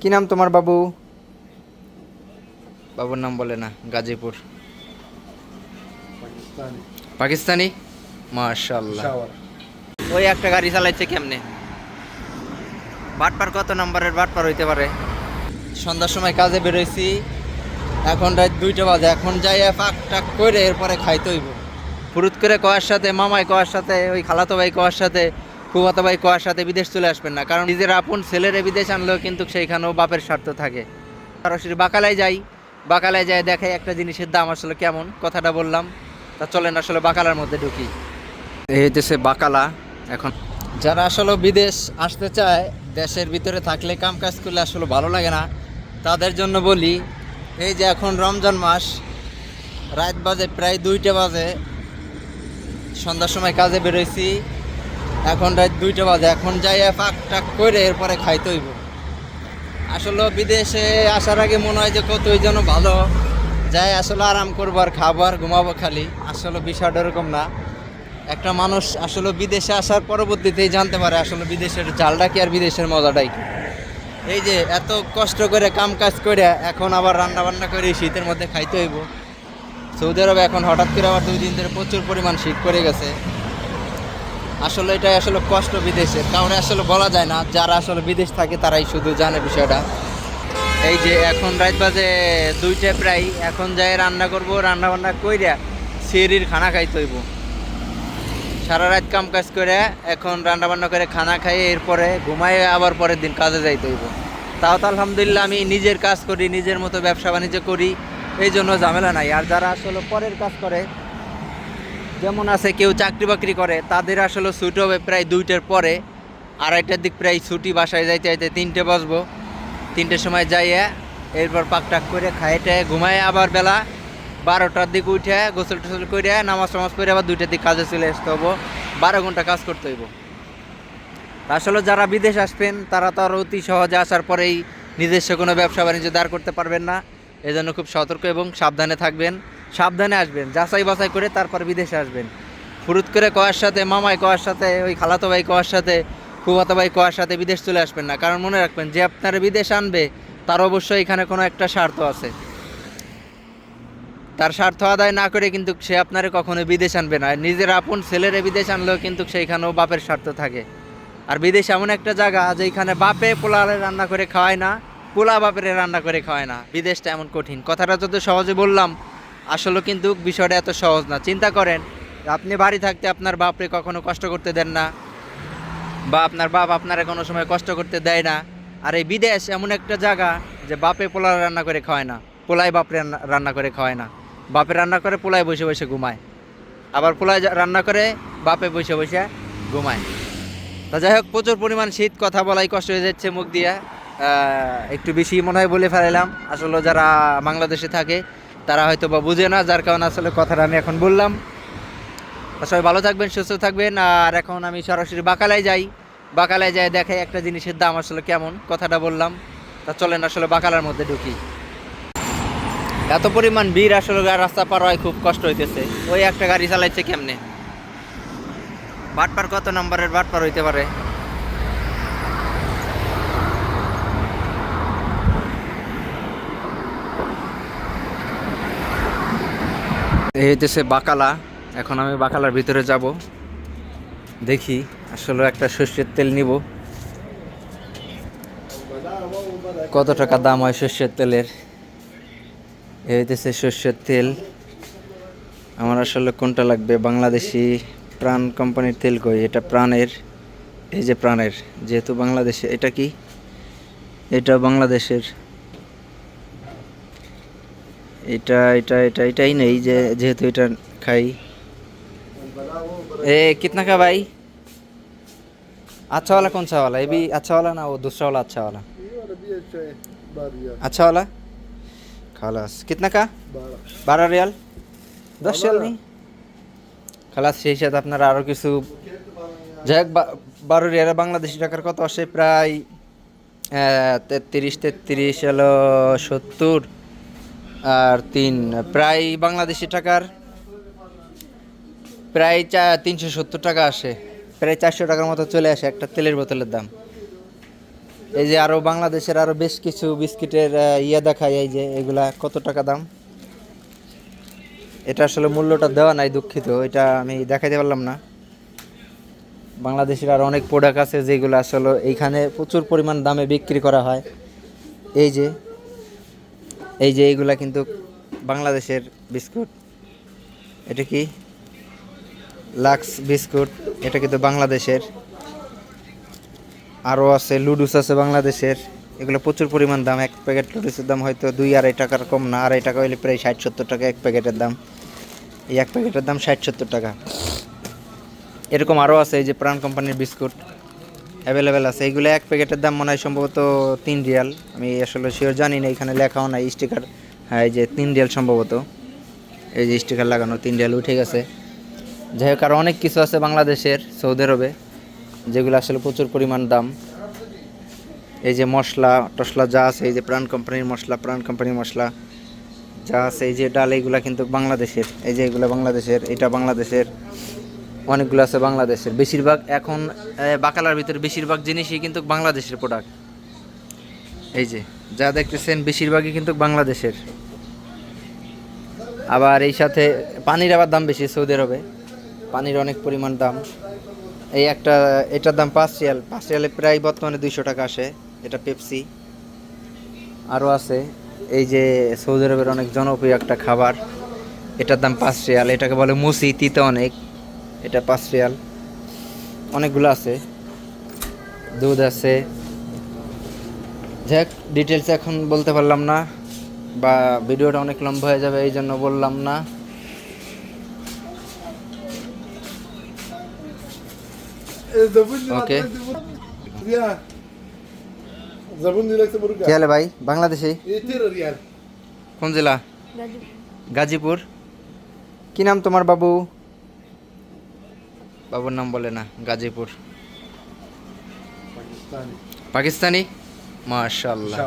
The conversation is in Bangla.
কি নাম তোমার বাবু? বাবুর নাম বলে না গাজীপুর। পাকিস্তানি। পাকিস্তানি? মাশাল্লাহ ওই একটা গাড়ি চালাইছে কেমনে? বাটপার কত নম্বরের বাটপার হইতে পারে? সন্ধ্যার সময় কাজে বেরোইছি এখন রাত দুইটা বাজে এখন যাই ফাঁক টাক করে এরপরে খাইতে হইব। ফুরুত করে কয়ার সাথে মামাই কয়ার সাথে ওই খালাতো ভাই কয়ার সাথে ফুফাতো ভাই কয়ার সাথে বিদেশ চলে আসবেন না, কারণ নিজের আপন ছেলেরে বিদেশ আনলেও কিন্তু সেইখানেও বাপের স্বার্থ থাকে। সরাসরি বাকালায় যাই বাকালায় যাই দেখাই একটা জিনিসের দাম আসলে কেমন, কথাটা বললাম, তা চলেন আসলে বাকালার মধ্যে ঢুকি। এই হইতেছে বাকালা, এখন যারা আসলে বিদেশ আসতে চায়, দেশের ভিতরে থাকলে কাম কাজ করলে আসলে ভালো লাগে না, তাদের জন্য বলি, এই যে এখন রমজান মাস, রাত বাজে প্রায় দুইটা বাজে, সন্ধ্যার সময় কাজে বেরোইছি এখন রাত দুইটা বাজে, এখন যাই ফাঁক টাক করে এরপরে খাইতে হইব। আসলে বিদেশে আসার আগে মনে হয় যে কতই যেন ভালো। যাই আসলে আরাম করব আর খাব আর ঘুমাবো খালি, আসলে বিষয়টা এরকম না। একটা মানুষ আসলে বিদেশে আসার পরবর্তীতেই জানতে পারে আসলে বিদেশের জালটা কি আর বিদেশের মজাটাই কি। এই যে এত কষ্ট করে কাম কাজ করে এখন আবার রান্না বান্না করে শীতের মধ্যে খাইতে হইব। সৌদি আরবে এখন হঠাৎ করে আবার দুই দিন ধরে প্রচুর পরিমাণ শীত পড়ে গেছে। আসলে এটাই আসলে কষ্ট বিদেশের। কারণ আসলে বলা যায় না, যারা আসলে বিদেশ থাকে তারাই শুধু জানে বিষয়টা। এই যে এখন রাত বাজে দুইটা প্রায়, এখন যাই রান্না করব রান্না বান্না কইরা সিঁড়ির খানা খাইতে হইব। সারা রাত কাম কাজ করে, এখন রান্না বান্না করে খানা খাই এরপরে ঘুমাই আবার পরের দিন কাজে যাইতে হইব। তাও তো আলহামদুলিল্লাহ আমি নিজের কাজ করি, নিজের মতো ব্যবসা বাণিজ্য করি, এই জন্য ঝামেলা নাই। আর যারা আসলে পরের কাজ করে যেমন আছে কেউ চাকরি বাকরি করে, তাদের আসলে ছুটি হবে প্রায় দুইটার পরে আড়াইটার দিক প্রায় ছুটি, বাসায় যাইতে যাইতে তিনটে বসবো তিনটের সময় যাইয়া এরপর পাক টাক করে খাইটে ঘুমায় আবার বেলা বারোটার দিক উঠে গোসল টোসল করে নামাজ টামাজ করে আবার দুইটার দিক কাজে চলে আসতে হব বারো ঘণ্টা কাজ করতে হইব। আসলে যারা বিদেশ আসবেন, তারা তো আর অতি সহজে আসার পরেই নিজস্ব কোনো ব্যবসা বাণিজ্য দাঁড় করতে পারবেন না। এজন্য খুব সতর্ক এবং সাবধানে থাকবেন। সাবধানে আসবেন, যাচাই বাছাই করে তারপর বিদেশে আসবেন। ফুরুত করে কয়ার সাথে, মামাই কয়ার সাথে, ওই খালাতো ভাই কয়ার সাথে, ফুফাতো ভাই কয়ার সাথে বিদেশ চলে আসবেন না। কারণ মনে রাখবেন, যে আপনার বিদেশ আনবে, তার অবশ্যই এখানে কোনো একটা স্বার্থ আছে। তার স্বার্থ আদায় না করে কিন্তু সে আপনারে কখনো বিদেশ আনবে না। নিজের আপন ছেলেরে বিদেশ আনলেও কিন্তু সেইখানেও বাপের স্বার্থ থাকে। আর বিদেশ এমন একটা জায়গা যেখানে বাপে পোলারে রান্না করে খাওয়ায় না, পোলা বাপের রান্না করে খাওয়ায় না। বিদেশটা এমন কঠিন। কথাটা যত সহজে বললাম আসলে কিন্তু বিষয়টা এত সহজ না। চিন্তা করেন, আপনি বাড়ি থাকতে আপনার বাপরে কখনো কষ্ট করতে দেন না, বা আপনার বাপ আপনারা কোনো সময় কষ্ট করতে দেয় না। আর এই বিদেশ এমন একটা জায়গা যে বাপে পোলা রান্না করে খাওয়ায় না, পোলাই বাপরে রান্না- করে খাওয়ায় না। বাপে রান্না করে, পোলায় বসে বসে ঘুমায়। আবার পোলায় রান্না করে, বাপে বসে বসে ঘুমায়। তা যাই হোক, প্রচুর পরিমাণ শীত, কথা বলাই কষ্ট হয়ে যাচ্ছে মুখ দিয়ে। একটু বেশি মনে হয় বলে ফেলাইলাম। আসলে যারা বাংলাদেশে থাকে তারা হয়তো বা বুঝে না, যার কারণে আসলে কথাটা আমি এখন বললাম। সবাই ভালো থাকবেন, সুস্থ থাকবেন, আর এখন আমি সরাসরি বাকালায় যাই। বাকালায় যাই দেখাই একটা জিনিসের দাম আসলে কেমন, কথাটা বললাম। তা চলেন আসলে বাকালার মধ্যে ঢুকি। এত পরিমাণ ভিড় আসলে রাস্তা পার হয়, খুব কষ্ট হইতেছে। ওই একটা গাড়ি চালাইছে কেমনে? বাটপার কত নম্বরের বাটপার হইতে পারে? এই হইতেছে বাকালা। এখন আমি বাকালার ভিতরে যাব। দেখি আসলে একটা সর্ষের তেল নিব। কত টাকা দাম হয় সর্ষের তেলের? এই হইতেছে সর্ষের তেল। আমার আসলে কোনটা লাগবে? বাংলাদেশি প্রাণ কোম্পানির তেল কই? এটা প্রাণের। এই যে প্রাণের, যেহেতু বাংলাদেশে, এটা কি? এটা বাংলাদেশের। এটা এটা এটা এটাই নেই যে যেহেতু এটা খাই ए कितना का भाई अच्छा वाला कौन सा वाला ये भी अच्छा वाला ना वो दूसरा वाला अच्छा वाला ये वाला भी अच्छा है बारह रियाल अच्छा वाला खालास कितना का बारह বারো রিয়াল দশ রিয়াল নেই খালাস সেই সাথে আপনার আরও কিছু যাই হোক বা- বারো রিয়ালে বাংলাদেশি টাকার কত আসে প্রায় আহ, তেত্রিশ তেত্রিশ হলো সত্তর আর তিন, প্রায় বাংলাদেশি টাকার প্রায় চা, তিনশো সত্তর টাকা আসে। প্রায় চারশো টাকার মতো চলে আসে একটা তেলের বোতলের দাম। এই যে আরও বাংলাদেশের আরও বেশ কিছু বিস্কিটের ইয়ে দেখায় এই যে এগুলা কত টাকা দাম। এটা আসলে মূল্যটা দেওয়া নাই দুঃখিত, এটা আমি দেখাইতে পারলাম না। বাংলাদেশের আর অনেক প্রোডাক্ট আছে যেগুলো আসলে এইখানে প্রচুর পরিমাণ দামে বিক্রি করা হয়। এই যে এই যে এইগুলা কিন্তু বাংলাদেশের বিস্কুট। এটা কি? লাক্স বিস্কুট, এটা কিন্তু বাংলাদেশের। আরও আছে, লুডুস আছে বাংলাদেশের। এগুলো প্রচুর পরিমাণ দাম, এক প্যাকেট লুডুসের দাম হয়তো দুই আড়াই টাকার কম না। আড়াই টাকা হইলে প্রায় ষাট সত্তর টাকা এক প্যাকেটের দাম। এই এক প্যাকেটের দাম ষাট সত্তর টাকা। এরকম আরও আছে এই যে প্রাণ কোম্পানির বিস্কুট। অ্যাভেলেবেল আছে। এইগুলো এক প্যাকেটের দাম মনে হয় সম্ভবত তিন রিয়াল। আমি আসলে শিওর জানি না, এখানে লেখাও নাই স্টিকার হ্যাঁ এই যে তিন রিয়াল সম্ভবত। এই যে স্টিকার লাগানো, তিন রিয়াল উঠে গেছে। যাই হোক আরও অনেক কিছু আছে বাংলাদেশের সৌদি আরবে যেগুলো আসলে প্রচুর পরিমাণ দাম। এই যে মশলা, টসলা যা আছে, এই যে প্রাণ কোম্পানির মশলা, প্রাণ কোম্পানির মশলা যা আছে, এই যে ডাল এইগুলা কিন্তু বাংলাদেশের। এই যে এগুলো বাংলাদেশের, এটা বাংলাদেশের। অনেকগুলো আছে বাংলাদেশের। বেশিরভাগ এখন বাকালার ভিতরে বেশিরভাগ জিনিসই কিন্তু বাংলাদেশের প্রোডাক্ট এই যে, যা দেখতেছেন বেশিরভাগই কিন্তু বাংলাদেশের। আবার এই সাথে পানির আবার দাম বেশি সৌদি আরবে পানির অনেক পরিমাণ দাম। এই একটা, এটার দাম পাঁচ রিয়াল। পাঁচ রিয়ালে প্রায় বর্তমানে দুইশো টাকা আসে, এটা পেপসি। আরও আছে, এই যে সৌদি আরবের অনেক জনপ্রিয় একটা খাবার। এটার দাম পাঁচ রিয়াল। এটাকে বলে মুসি, তিতে অনেক। এটা পাঁচ রিয়াল। অনেকগুলো আছে। দুধ আছে। যাক ডিটেলস এখন বলতে পারলাম না বা ভিডিওটা অনেক লম্বা হয়ে যাবে এই জন্য বললাম না। ওকে ভাই? বাংলাদেশে? কোন জেলা? গাজীপুর। কি নাম তোমার বাবু? বাবুর নাম বলে না গাজীপুর। পাকিস্তানি। মার্শাল্লাহ